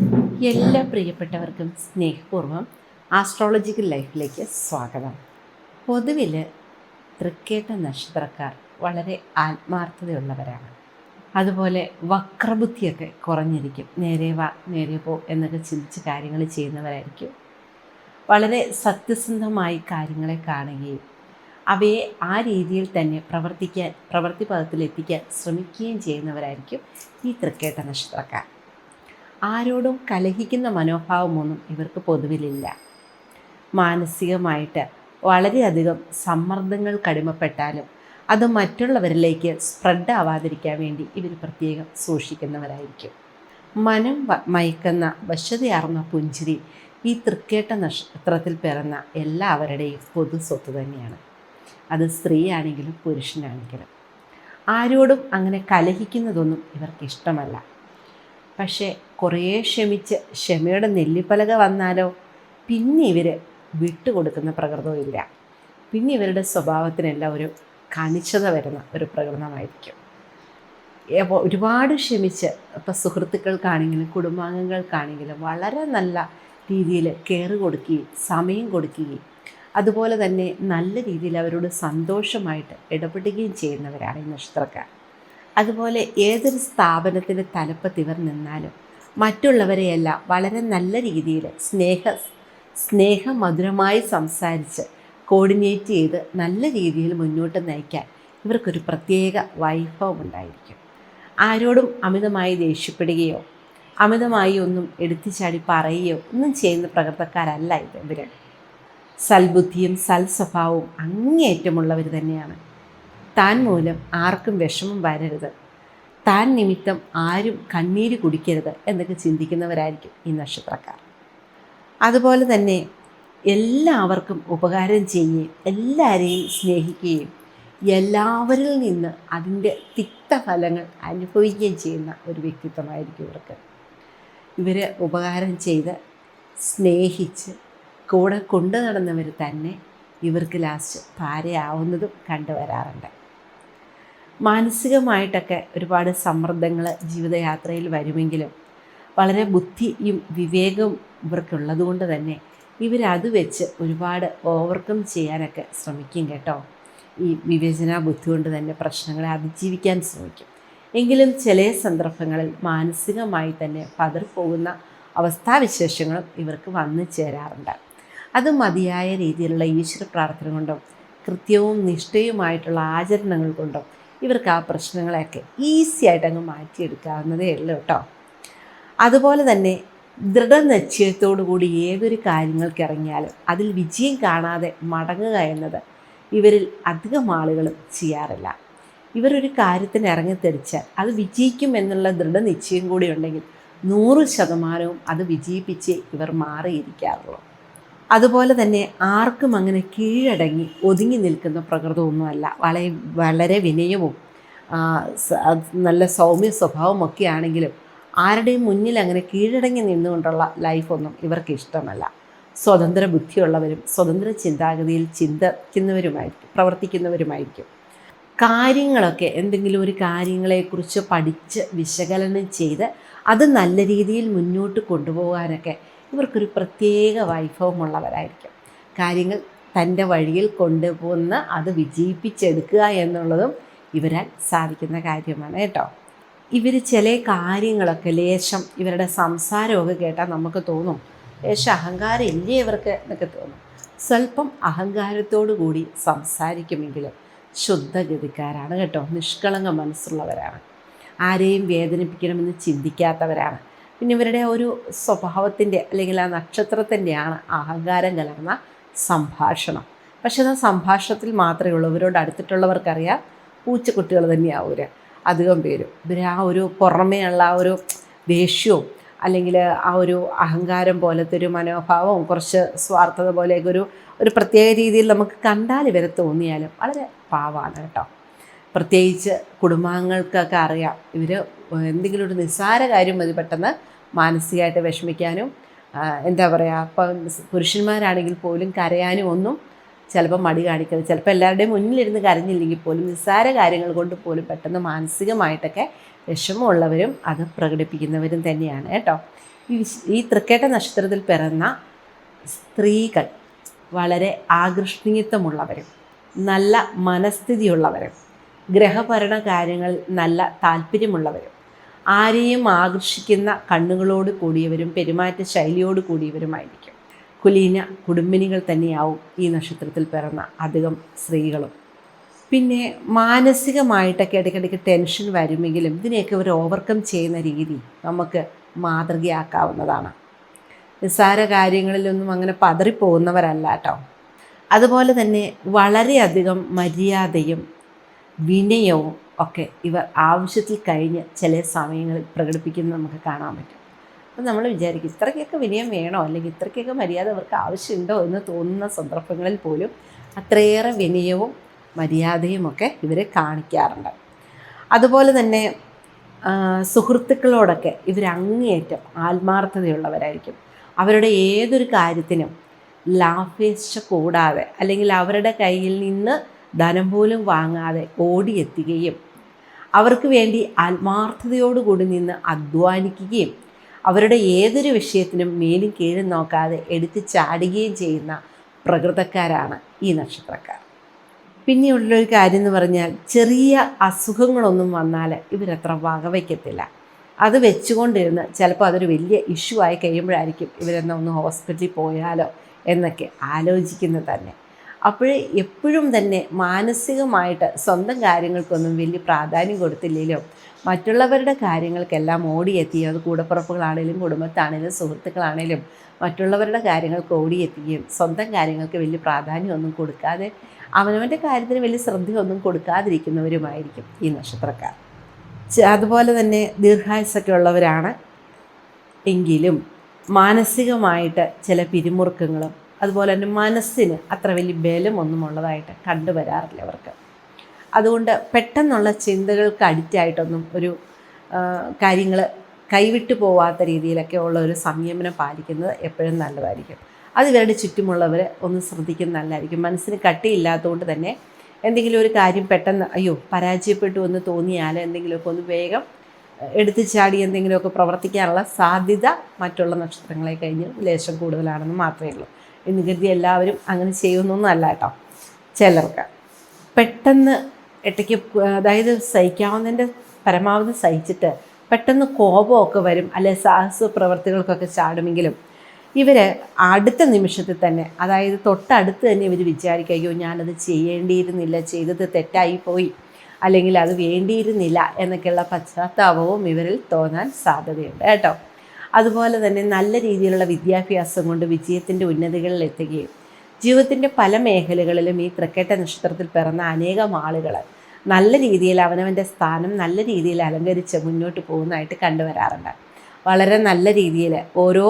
എല്ലാ പ്രിയപ്പെട്ടവർക്കും സ്നേഹപൂർവം ആസ്ട്രോളജിക്കൽ ലൈഫിലേക്ക് സ്വാഗതം. പൊതുവിൽ തൃക്കേട്ട നക്ഷത്രക്കാർ വളരെ ആത്മാർത്ഥതയുള്ളവരാണ്. അതുപോലെ വക്രബുദ്ധിയൊക്കെ കുറഞ്ഞിരിക്കും. നേരെ വാ നേരെ പോ എന്നൊക്കെ ചിന്തിച്ച് കാര്യങ്ങൾ ചെയ്യുന്നവരായിരിക്കും. വളരെ സത്യസന്ധമായി കാര്യങ്ങളെ കാണുകയും അവയെ ആ രീതിയിൽ തന്നെ പ്രവർത്തിക്കാൻ പ്രവൃത്തി പദത്തിലെത്തിക്കാൻ ശ്രമിക്കുകയും ചെയ്യുന്നവരായിരിക്കും ഈ തൃക്കേട്ട നക്ഷത്രക്കാർ. ആരോടും കലഹിക്കുന്ന മനോഭാവമൊന്നും ഇവർക്ക് പൊതുവിലില്ല. മാനസികമായിട്ട് വളരെയധികം സമ്മർദ്ദങ്ങൾ കടിമപ്പെട്ടാലും അത് മറ്റുള്ളവരിലേക്ക് സ്പ്രെഡ് ആവാതിരിക്കാൻ വേണ്ടി ഇവർ പ്രത്യേകം സൂക്ഷിക്കുന്നവരായിരിക്കും. മനം മയക്കുന്ന വശതയാർന്ന പുഞ്ചിരി ഈ തൃക്കേട്ട നക്ഷത്രത്തിൽ പിറന്ന എല്ലാവരുടെയും പൊതു സ്വത്ത് തന്നെയാണ്. അത് സ്ത്രീയാണെങ്കിലും പുരുഷനാണെങ്കിലും. ആരോടും അങ്ങനെ കലഹിക്കുന്നതൊന്നും ഇവർക്ക് ഇഷ്ടമല്ല പക്ഷേ കുറേ ക്ഷമിച്ച് ക്ഷമയുടെ നെല്ലിപ്പലക വന്നാലോ? പിന്നെ ഇവർ വിട്ടുകൊടുക്കുന്ന പ്രകൃതവും ഇല്ല. പിന്നെ ഇവരുടെ സ്വഭാവത്തിനെല്ലാം ഒരു കണിച്ചത വരുന്ന ഒരു പ്രകൃതമായിരിക്കും. അപ്പോൾ ഒരുപാട് ക്ഷമിച്ച് ഇപ്പം സുഹൃത്തുക്കൾക്കാണെങ്കിലും കുടുംബാംഗങ്ങൾക്കാണെങ്കിലും വളരെ നല്ല രീതിയിൽ കെയർ കൊടുക്കുകയും സമയം കൊടുക്കുകയും അതുപോലെ തന്നെ നല്ല രീതിയിൽ അവരോട് സന്തോഷമായിട്ട് ഇടപെടുകയും ചെയ്യുന്നവരാണ് ഈ നക്ഷത്രക്കാർ. അതുപോലെ ഏതൊരു സ്ഥാപനത്തിന്റെ തലപ്പത്ത് ഇവർ നിന്നാലും മറ്റുള്ളവരെയെല്ലാം വളരെ നല്ല രീതിയിൽ സ്നേഹ സ്നേഹമധുരമായി സംസാരിച്ച് കോർഡിനേറ്റ് ചെയ്ത് നല്ല രീതിയിൽ മുന്നോട്ട് നയിക്കാൻ ഇവർക്കൊരു പ്രത്യേക വൈഭവം ഉണ്ടായിരിക്കും. ആരോടും അമിതമായി ദേഷ്യപ്പെടുകയോ അമിതമായി ഒന്നും എടുത്തുചാടി പറയുകയോ ഒന്നും ചെയ്യുന്ന പ്രകൃതക്കാരല്ല ഇത് ഇവർ. സൽബുദ്ധിയും സൽസ്വഭാവവും അങ്ങേയറ്റമുള്ളവർ തന്നെയാണ്. താൻ മൂലം ആർക്കും വിഷമം വരരുത്. താൻ നിമിത്തം ആരും കണ്ണീര് കുടിക്കരുത് എന്നൊക്കെ ചിന്തിക്കുന്നവരായിരിക്കും ഈ നക്ഷത്രക്കാർ. അതുപോലെ തന്നെ എല്ലാവർക്കും ഉപകാരം ചെയ്യുകയും എല്ലാവരെയും സ്നേഹിക്കുകയും എല്ലാവരിൽ നിന്ന് അതിന്റെ തിക്തഫലങ്ങൾ അനുഭവിക്കുകയും ചെയ്യുന്ന ഒരു വ്യക്തിത്വമായിരിക്കും ഇവർക്ക്. ഇവർ ഉപകാരം ചെയ്ത് സ്നേഹിച്ച് കൂടെ കൊണ്ടു നടന്നവർ തന്നെ ഇവർക്ക് ലാസ്റ്റ് ഭാര്യയാവുന്നതും കണ്ടുവരാറുണ്ട്. മാനസികമായിട്ടൊക്കെ ഒരുപാട് സമ്മർദ്ദങ്ങൾ ജീവിതയാത്രയിൽ വരുമെങ്കിലും വളരെ ബുദ്ധിയും വിവേകവും ഇവർക്കുള്ളത് കൊണ്ട് തന്നെ ഇവരത് വെച്ച് ഒരുപാട് ഓവർകം ചെയ്യാനൊക്കെ ശ്രമിക്കും കേട്ടോ. ഈ വിവേചന ബുദ്ധി കൊണ്ട് തന്നെ പ്രശ്നങ്ങളെ അതിജീവിക്കാൻ ശ്രമിക്കും. എങ്കിലും ചില സന്ദർഭങ്ങളിൽ മാനസികമായി തന്നെ പതറിപ്പോകുന്ന അവസ്ഥാവിശേഷങ്ങളും ഇവർക്ക് വന്നു ചേരാറുണ്ട്. അത് മതിയായ രീതിയിലുള്ള ഈശ്വര പ്രാർത്ഥന കൊണ്ടും കൃത്യവും നിഷ്ഠയുമായിട്ടുള്ള ആചരണങ്ങൾ കൊണ്ടും ഇവർക്ക് ആ പ്രശ്നങ്ങളെയൊക്കെ ഈസി ആയിട്ട് അങ്ങ് മാറ്റിയെടുക്കാവുന്നതേ ഉള്ളൂ കേട്ടോ. അതുപോലെ തന്നെ ദൃഢനിശ്ചയത്തോടു കൂടി ഏതൊരു കാര്യങ്ങൾക്ക് ഇറങ്ങിയാലും അതിൽ വിജയം കാണാതെ മടങ്ങുക എന്നത് ഇവരിൽ അധികം ആളുകളും ചെയ്യാറില്ല. ഇവരൊരു കാര്യത്തിന് ഇറങ്ങിത്തിരിച്ചാൽ അത് വിജയിക്കും എന്നുള്ള ദൃഢനിശ്ചയം കൂടി ഉണ്ടെങ്കിൽ നൂറ് ശതമാനവും അത് വിജയിപ്പിച്ച് ഇവർ മാറിയിരിക്കാറുള്ളൂ. അതുപോലെ തന്നെ ആർക്കും അങ്ങനെ കീഴടങ്ങി ഒതുങ്ങി നിൽക്കുന്ന പ്രകൃതമൊന്നുമല്ല. വളരെ വളരെ വിനയവും നല്ല സൗമ്യ സ്വഭാവമൊക്കെ ആണെങ്കിലും ആരുടെയും മുന്നിൽ അങ്ങനെ കീഴടങ്ങി നിന്നുകൊണ്ടുള്ള ലൈഫൊന്നും ഇവർക്ക് ഇഷ്ടമല്ല. സ്വതന്ത്ര ബുദ്ധിയുള്ളവരും സ്വതന്ത്ര ചിന്താഗതിയിൽ ചിന്തിക്കുന്നവരുമായിരിക്കും പ്രവർത്തിക്കുന്നവരുമായിരിക്കും. കാര്യങ്ങളൊക്കെ എന്തെങ്കിലും ഒരു കാര്യങ്ങളെക്കുറിച്ച് പഠിച്ച് വിശകലനം ചെയ്ത് അത് നല്ല രീതിയിൽ മുന്നോട്ട് കൊണ്ടുപോകാനൊക്കെ ഇവർക്കൊരു പ്രത്യേക വൈഭവമുള്ളവരായിരിക്കും. കാര്യങ്ങൾ തന്റെ വഴിയിൽ കൊണ്ടുപോകുന്ന അത് വിജയിപ്പിച്ചെടുക്കുക എന്നുള്ളതും ഇവരാൽ സാധിക്കുന്ന കാര്യമാണ് കേട്ടോ. ഇവർ ചില കാര്യങ്ങളൊക്കെ ലേശം ഇവരുടെ സംസാരമൊക്കെ കേട്ടാൽ നമുക്ക് തോന്നും ലേശം അഹങ്കാരം ഇല്ലേ ഇവർക്ക്? എന്നൊക്കെ തോന്നും. സ്വല്പം അഹങ്കാരത്തോടു കൂടി സംസാരിക്കുമെങ്കിലും ശുദ്ധഗതിക്കാരാണ് കേട്ടോ. നിഷ്കളങ്ക മനസ്സുള്ളവരാണ്. ആരെയും വേദനിപ്പിക്കണമെന്ന് ചിന്തിക്കാത്തവരാണ്. പിന്നെ ഇവരുടെ ഒരു സ്വഭാവത്തിന്റെ അല്ലെങ്കിൽ ആ നക്ഷത്രത്തിന്റെയാണ് അഹങ്കാരം കലർന്ന സംഭാഷണം. പക്ഷേ അത് സംഭാഷണത്തിൽ മാത്രമേ ഉള്ളൂ. ഇവരോട് അടുത്തിട്ടുള്ളവർക്കറിയാം. പൂച്ചക്കുട്ടികൾ തന്നെയാവും ഇവർ അധികം പേരും. ഇവർ ആ ഒരു പുറമേയുള്ള ആ ഒരു ദേഷ്യവും അല്ലെങ്കിൽ ആ ഒരു അഹങ്കാരം പോലത്തെ ഒരു മനോഭാവവും കുറച്ച് സ്വാർത്ഥത പോലെയൊക്കെ ഒരു ഒരു പ്രത്യേക രീതിയിൽ നമുക്ക് കണ്ടാൽ ഇവരെ തോന്നിയാലും വളരെ പാവാണ് കേട്ടോ. പ്രത്യേകിച്ച് കുടുംബാംഗങ്ങൾക്കൊക്കെ അറിയാം. ഇവർ എന്തെങ്കിലും ഒരു നിസ്സാര കാര്യം മതി പെട്ടെന്ന് മാനസികമായിട്ട് വിഷമിക്കാനും എന്താ പറയുക ഇപ്പം പുരുഷന്മാരാണെങ്കിൽ പോലും കരയാനും ഒന്നും ചിലപ്പോൾ മടി കാണിക്കരുത്. ചിലപ്പോൾ എല്ലാവരുടെയും മുന്നിലിരുന്ന് കരഞ്ഞില്ലെങ്കിൽ പോലും നിസ്സാര കാര്യങ്ങൾ കൊണ്ട് പോലും പെട്ടെന്ന് മാനസികമായിട്ടൊക്കെ വിഷമമുള്ളവരും അത് പ്രകടിപ്പിക്കുന്നവരും തന്നെയാണ് കേട്ടോ. ഈ ഈ തൃക്കേട്ട നക്ഷത്രത്തിൽ പിറന്ന സ്ത്രീകൾ വളരെ ആകർഷണീയത്വമുള്ളവരും നല്ല മനസ്ഥിതിയുള്ളവരും ഗ്രഹഭരണ കാര്യങ്ങളിൽ നല്ല താല്പര്യമുള്ളവരും ആരെയും ആകർഷിക്കുന്ന കണ്ണുകളോട് കൂടിയവരും പെരുമാറ്റ ശൈലിയോട് കൂടിയവരുമായിരിക്കും. കുലീന കുടുംബിനികൾ തന്നെയാവും ഈ നക്ഷത്രത്തിൽ പിറന്ന അധികം സ്ത്രീകളും. പിന്നെ മാനസികമായിട്ടൊക്കെ ഇടയ്ക്കിടയ്ക്ക് ടെൻഷൻ വരുമെങ്കിലും ഇതിനെയൊക്കെ ഒരു ഓവർകം ചെയ്യുന്ന രീതി നമുക്ക് മാതൃകയാക്കാവുന്നതാണ്. നിസ്സാര കാര്യങ്ങളിലൊന്നും അങ്ങനെ പതറിപ്പോകുന്നവരല്ല കേട്ടോ. അതുപോലെ തന്നെ വളരെയധികം മര്യാദയും വിനയവും ഒക്കെ ഇവർ ആവശ്യത്തിൽ കഴിഞ്ഞ് ചില സമയങ്ങളിൽ പ്രകടിപ്പിക്കുന്നത് നമുക്ക് കാണാൻ പറ്റും. അപ്പം നമ്മൾ വിചാരിക്കും ഇത്രയ്ക്കൊക്കെ വിനയം വേണോ? അല്ലെങ്കിൽ ഇത്രയ്ക്കൊക്കെ മര്യാദ അവർക്ക് ആവശ്യമുണ്ടോ എന്ന് തോന്നുന്ന സന്ദർഭങ്ങളിൽ പോലും അത്രയേറെ വിനയവും മര്യാദയുമൊക്കെ ഇവരെ കാണിക്കാറുണ്ട്. അതുപോലെ തന്നെ സുഹൃത്തുക്കളോടൊക്കെ ഇവർ അങ്ങേയറ്റം ആത്മാർത്ഥതയുള്ളവരായിരിക്കും. അവരുടെ ഏതൊരു കാര്യത്തിനും ലാഭേച്ഛ കൂടാതെ അല്ലെങ്കിൽ അവരുടെ കയ്യിൽ നിന്ന് ധനം പോലും വാങ്ങാതെ ഓടിയെത്തുകയും അവർക്ക് വേണ്ടി ആത്മാർത്ഥതയോടുകൂടി നിന്ന് അധ്വാനിക്കുകയും അവരുടെ ഏതൊരു വിഷയത്തിനും മേലും കീഴും നോക്കാതെ എടുത്ത് ചാടുകയും ചെയ്യുന്ന പ്രകൃതക്കാരാണ് ഈ നക്ഷത്രക്കാർ. പിന്നെയുള്ളൊരു കാര്യം എന്ന് പറഞ്ഞാൽ ചെറിയ അസുഖങ്ങളൊന്നും വന്നാൽ ഇവരത്ര വകവയ്ക്കത്തില്ല അത് വെച്ചുകൊണ്ടിരുന്ന് ചിലപ്പോൾ അതൊരു വലിയ ഇഷ്യൂ ആയി കഴിയുമ്പോഴായിരിക്കും ഇവരെന്നാ ഒന്ന് ഹോസ്പിറ്റലിൽ പോയാലോ എന്നൊക്കെ ആലോചിക്കുന്നത് തന്നെ. അപ്പോൾ എപ്പോഴും തന്നെ മാനസികമായിട്ട് സ്വന്തം കാര്യങ്ങൾക്കൊന്നും വലിയ പ്രാധാന്യം കൊടുത്തില്ലെങ്കിലും മറ്റുള്ളവരുടെ കാര്യങ്ങൾക്കെല്ലാം ഓടിയെത്തിയും അത് കൂടപ്പുറപ്പുകളാണേലും കുടുംബത്താണേലും സുഹൃത്തുക്കളാണേലും മറ്റുള്ളവരുടെ കാര്യങ്ങൾക്ക് ഓടിയെത്തുകയും സ്വന്തം കാര്യങ്ങൾക്ക് വലിയ പ്രാധാന്യമൊന്നും കൊടുക്കാതെ അവനവന്റെ കാര്യത്തിന് വലിയ ശ്രദ്ധയൊന്നും കൊടുക്കാതിരിക്കുന്നവരുമായിരിക്കും ഈ നക്ഷത്രക്കാർ. അതുപോലെ തന്നെ ദീർഘായുസൊക്കെ ഉള്ളവരാണ്. എങ്കിലും മാനസികമായിട്ട് ചില പിരിമുറുക്കങ്ങളും അതുപോലെ തന്നെ മനസ്സിന് അത്ര വലിയ ബലമൊന്നും ഉള്ളതായിട്ട് കണ്ടുവരാറില്ല അവർക്ക്. അതുകൊണ്ട് പെട്ടെന്നുള്ള ചിന്തകൾക്ക് അഡിക്റ്റായിട്ടൊന്നും ഒരു കാര്യങ്ങൾ കൈവിട്ടു പോവാത്ത രീതിയിലൊക്കെ ഉള്ള ഒരു സംയമനം പാലിക്കുന്നത് എപ്പോഴും നല്ലതായിരിക്കും. അത് ഇവരുടെ ചുറ്റുമുള്ളവർ ഒന്ന് ശ്രദ്ധിക്കുന്നത് നല്ലതായിരിക്കും. മനസ്സിന് കട്ടിയില്ലാത്തതുകൊണ്ട് തന്നെ എന്തെങ്കിലും ഒരു കാര്യം പെട്ടെന്ന് അയ്യോ പരാജയപ്പെട്ടു എന്ന് തോന്നിയാൽ എന്തെങ്കിലുമൊക്കെ ഒന്ന് വേഗം എടുത്തു ചാടി എന്തെങ്കിലുമൊക്കെ പ്രവർത്തിക്കാനുള്ള സാധ്യത മറ്റുള്ള നക്ഷത്രങ്ങളെ കഴിഞ്ഞ് ലേശം കൂടുതലാണെന്ന് മാത്രമേ ഉള്ളൂ. എന്ന് കരുതി എല്ലാവരും അങ്ങനെ ചെയ്യുന്നൊന്നല്ല കേട്ടോ ചിലർക്ക്. പെട്ടെന്ന് ഇടയ്ക്ക് അതായത് സഹിക്കാവുന്നതിന്റെ പരമാവധി സഹിച്ചിട്ട് പെട്ടെന്ന് കോപമൊക്കെ വരും അല്ലെ സാഹസ പ്രവർത്തികൾക്കൊക്കെ ചാടുമെങ്കിലും ഇവർ അടുത്ത നിമിഷത്തിൽ തന്നെ അതായത് തൊട്ടടുത്ത് തന്നെ ഇവർ വിചാരിക്കുകയോ ഞാനത് ചെയ്യേണ്ടിയിരുന്നില്ല ചെയ്തത് തെറ്റായി പോയി അല്ലെങ്കിൽ അത് വേണ്ടിയിരുന്നില്ല എന്നൊക്കെയുള്ള പശ്ചാത്താപവും ഇവരിൽ തോന്നാൻ സാധ്യതയുണ്ട് കേട്ടോ. അതുപോലെ തന്നെ നല്ല രീതിയിലുള്ള വിദ്യാഭ്യാസം കൊണ്ട് വിജയത്തിന്റെ ഉന്നതികളിൽ എത്തുകയും ജീവിതത്തിന്റെ പല മേഖലകളിലും ഈ തൃക്കേട്ട നക്ഷത്രത്തിൽ പിറന്ന അനേകം ആളുകൾ നല്ല രീതിയിൽ അവനവന്റെ സ്ഥാനം നല്ല രീതിയിൽ അലങ്കരിച്ച് മുന്നോട്ട് പോകുന്നതായിട്ട് കണ്ടുവരാറുണ്ട് വളരെ നല്ല രീതിയിൽ ഓരോ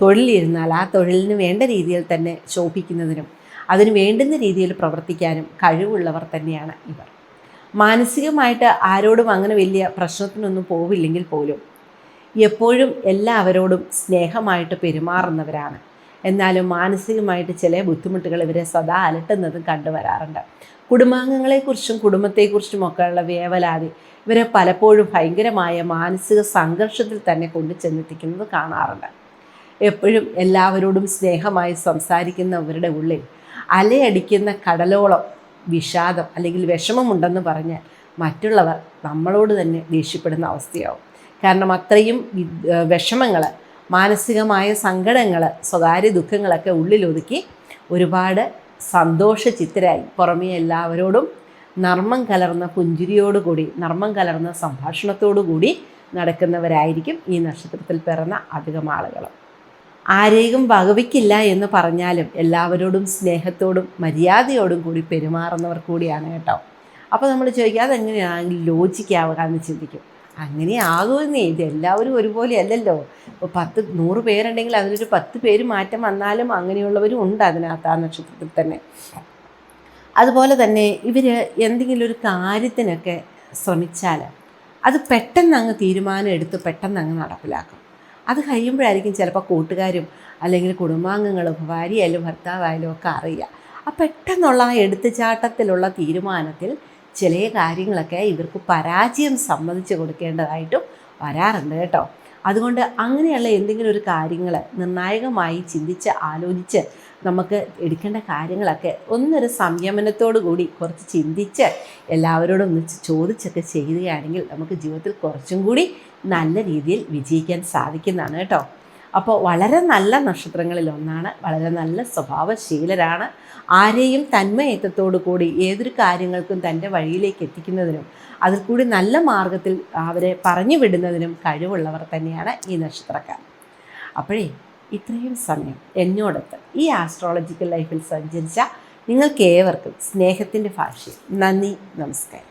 തൊഴിലിരുന്നാൽ ആ തൊഴിലിന് വേണ്ട രീതിയിൽ തന്നെ ശോഭിക്കുന്നതിനും അതിന് വേണ്ടുന്ന രീതിയിൽ പ്രവർത്തിക്കാനും കഴിവുള്ളവർ തന്നെയാണ് ഇവർ. മാനസികമായിട്ട് ആരോടും അങ്ങനെ വലിയ പ്രശ്നത്തിനൊന്നും പോവില്ലെങ്കിൽ പോലും എപ്പോഴും എല്ലാവരോടും സ്നേഹമായിട്ട് പെരുമാറുന്നവരാണ്. എന്നാലും മാനസികമായിട്ട് ചില ബുദ്ധിമുട്ടുകൾ ഇവരെ സദാ അലട്ടുന്നതും കണ്ടുവരാറുണ്ട്. കുടുംബാംഗങ്ങളെക്കുറിച്ചും കുടുംബത്തെക്കുറിച്ചും ഒക്കെയുള്ള വേവലാതി ഇവരെ പലപ്പോഴും ഭയങ്കരമായ മാനസിക സംഘർഷത്തിൽ തന്നെ കൊണ്ടു ചെന്നെത്തിക്കുന്നത് കാണാറുണ്ട്. എപ്പോഴും എല്ലാവരോടും സ്നേഹമായി സംസാരിക്കുന്നവരുടെ ഉള്ളിൽ അലയടിക്കുന്ന കടലോളം വിഷാദം അല്ലെങ്കിൽ വിഷമമുണ്ടെന്ന് പറഞ്ഞാൽ മറ്റുള്ളവർ നമ്മളോട് തന്നെ ദേഷ്യപ്പെടുന്ന അവസ്ഥയാവും. കാരണം അത്രയും വിഷമങ്ങൾ മാനസികമായ സങ്കടങ്ങൾ സ്വകാര്യ ദുഃഖങ്ങളൊക്കെ ഉള്ളിലൊതുക്കി ഒരുപാട് സന്തോഷ ചിത്തരായി പുറമേ എല്ലാവരോടും നർമ്മം കലർന്ന പുഞ്ചിരിയോടുകൂടി നർമ്മം കലർന്ന സംഭാഷണത്തോടുകൂടി നടക്കുന്നവരായിരിക്കും ഈ നക്ഷത്രത്തിൽ പിറന്ന അധികം ആളുകൾ ആരെയും വകവയ്ക്കില്ല എന്ന് പറഞ്ഞാലും എല്ലാവരോടും സ്നേഹത്തോടും മര്യാദയോടും കൂടി പെരുമാറുന്നവർ കൂടിയാണ് കേട്ടോ. അപ്പോൾ നമ്മൾ ചോദിക്കുക അതെങ്ങനെയാണ് ലോജിക്കാവുക എന്ന് ചിന്തിക്കും. അങ്ങനെ ആകുമെന്നേ ഇത് എല്ലാവരും ഒരുപോലെ അല്ലല്ലോ ഇപ്പോൾ പത്ത് നൂറ് പേരുണ്ടെങ്കിൽ അതിലൊരു പത്ത് പേര് മാറ്റം വന്നാലും അങ്ങനെയുള്ളവരും ഉണ്ട് അതിനകത്ത് ആ നക്ഷത്രത്തിൽ തന്നെ. അതുപോലെ തന്നെ ഇവർ എന്തെങ്കിലും ഒരു കാര്യത്തിനൊക്കെ ശ്രമിച്ചാൽ അത് പെട്ടെന്ന് അങ്ങ് തീരുമാനം എടുത്ത് പെട്ടെന്ന് അങ്ങ് നടപ്പിലാക്കും. അത് കഴിയുമ്പോഴായിരിക്കും ചിലപ്പോൾ കൂട്ടുകാരും അല്ലെങ്കിൽ കുടുംബാംഗങ്ങളും ഭാര്യയായാലും ഭർത്താവായാലും ഒക്കെ അറിയുക. ആ പെട്ടെന്നുള്ള ആ എടുത്തുചാട്ടത്തിലുള്ള തീരുമാനത്തിൽ ചില കാര്യങ്ങളൊക്കെ ഇവർക്ക് പരാജയം സമ്മതിച്ച് കൊടുക്കേണ്ടതായിട്ടും വരാറുണ്ട് കേട്ടോ. അതുകൊണ്ട് അങ്ങനെയുള്ള എന്തെങ്കിലും ഒരു കാര്യങ്ങൾ നിർണായകമായി ചിന്തിച്ച് ആലോചിച്ച് നമുക്ക് എടുക്കേണ്ട കാര്യങ്ങളൊക്കെ ഒന്നൊരു സംയമനത്തോടു കൂടി കുറച്ച് ചിന്തിച്ച് എല്ലാവരോടും ഒന്ന് ചോദിച്ചൊക്കെ ചെയ്യുകയാണെങ്കിൽ നമുക്ക് ജീവിതത്തിൽ കുറച്ചും കൂടി നല്ല രീതിയിൽ വിജയിക്കാൻ സാധിക്കുന്നതാണ് കേട്ടോ. അപ്പോൾ വളരെ നല്ല നക്ഷത്രങ്ങളിൽ ഒന്നാണ്. വളരെ നല്ല സ്വഭാവശീലരാണ്. ആരെയും തന്മയത്വത്തോടു കൂടി ഏതൊരു കാര്യങ്ങൾക്കും തന്റെ വഴിയിലേക്ക് എത്തിക്കുന്നതിനും അതിൽ കൂടി നല്ല മാർഗത്തിൽ അവരെ പറഞ്ഞു വിടുന്നതിനും കഴിവുള്ളവർ തന്നെയാണ് ഈ നക്ഷത്രക്കാർ. അപ്പോഴേ ഇത്രയും സമയം എന്നോടൊത്ത് ഈ ആസ്ട്രോളജിക്കൽ ലൈഫിൽ സഞ്ചരിച്ച നിങ്ങൾക്ക് ഏവർക്കും സ്നേഹത്തിന്റെ ഭാഷയും നന്ദി നമസ്കാരം.